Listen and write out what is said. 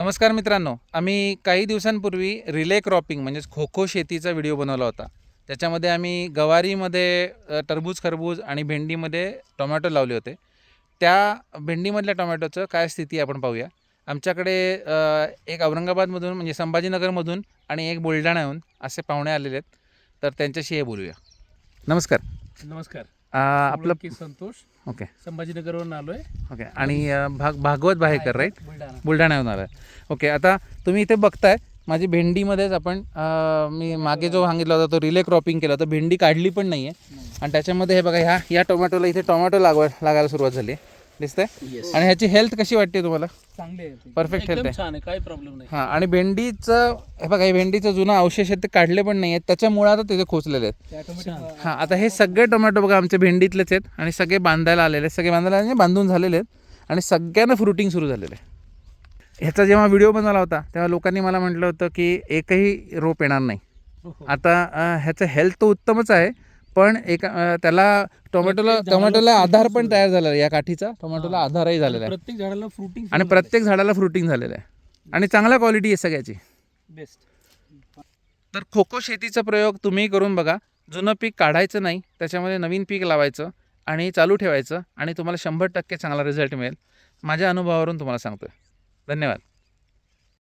नमस्कार मित्रांनो आम्ही काही दिवसांपूर्वी रिले क्रॉपिंग म्हणजेच खो खो शेतीचा व्हिडिओ बनवला होता. त्याच्यामध्ये आम्ही गवारीमध्ये टरबूज खरबूज आणि भेंडीमध्ये टोमॅटो लावले होते. त्या भेंडीमधल्या टोमॅटोचं काय स्थिती आपण पाहूया. आमच्याकडे एक औरंगाबादमधून म्हणजे संभाजीनगरमधून आणि एक बुलढाण्याहून असे पाहुणे आलेले आहेत. तर त्यांच्याशी हे बोलूया. नमस्कार. नमस्कार. आपलं की संतोष. ओके. संभाजीनगरवरून आलोय. ओके. आणि भाग भागवत भायकर राईट बुलढाणा. बुलढाण्याहून आला आहे ओके आता तुम्ही इथे बघताय माझी भेंडीमध्येच आपण मी मागे जो सांगितला होता तो रिले क्रॉपिंग केला होता भेंडी काढली पण नाही. आहे आणि त्याच्यामध्ये हे बघा ह्या या टोमॅटोला इथे टोमॅटो लागवड लागायला सुरुवात झाली आहे. दिसतंय Yes. आणि ह्याची हेल्थ कशी वाटते तुम्हाला चांगले आहे ते. Perfect health एकदम आहे. छान आहे काही प्रॉब्लेम नाही हां आणि भेंडीचं हे बघा हे भेंडीचं जुनं अवशेष आहेत ते काढले पण नाही आहेत त्याच्या मुळात तिथे खोचलेले आहेत. हां आता हे सगळे टोमॅटो बघा आमचे भेंडीतलेच आहेत आणि सगळे बांधायला आलेले आहेत सगळे बांधायला म्हणजे बांधून झालेले आहेत आणि सगळ्यांना फ्रुटिंग सुरू झालेलं आहे ह्याचा जेव्हा व्हिडिओ बनवला होता तेव्हा लोकांनी मला म्हटलं होतं की एकही रोप येणार नाही हो, हो. आता अं, ह्याचं हेल्थ तर उत्तमच आहे पण एक अं, त्याला टोमॅटोला प्रत्येक झाडाला टोमॅटोला fruiting आधार पण. तयार झालेला आहे या काठीचा. टोमॅटोला हां. आधारही झालेला आहे. प्रत्येक झाडाला फ्रुटिंग आणि प्रत्येक झाडाला फ्रुटिंग झालेलं आहे. आणि चांगला क्वालिटी आहे सगळ्याची. बेस्ट तर खोको शेतीचा प्रयोग तुम्ही करून बघा. जुनं पीक काढायचं नाही त्याच्यामध्ये नवीन पीक लावायचं आणि चालू ठेवायचं आणि तुम्हाला शंभर टक्के चांगला रिझल्ट मिळेल. माझ्या अनुभवावरून तुम्हाला सांगतोय. धन्यवाद.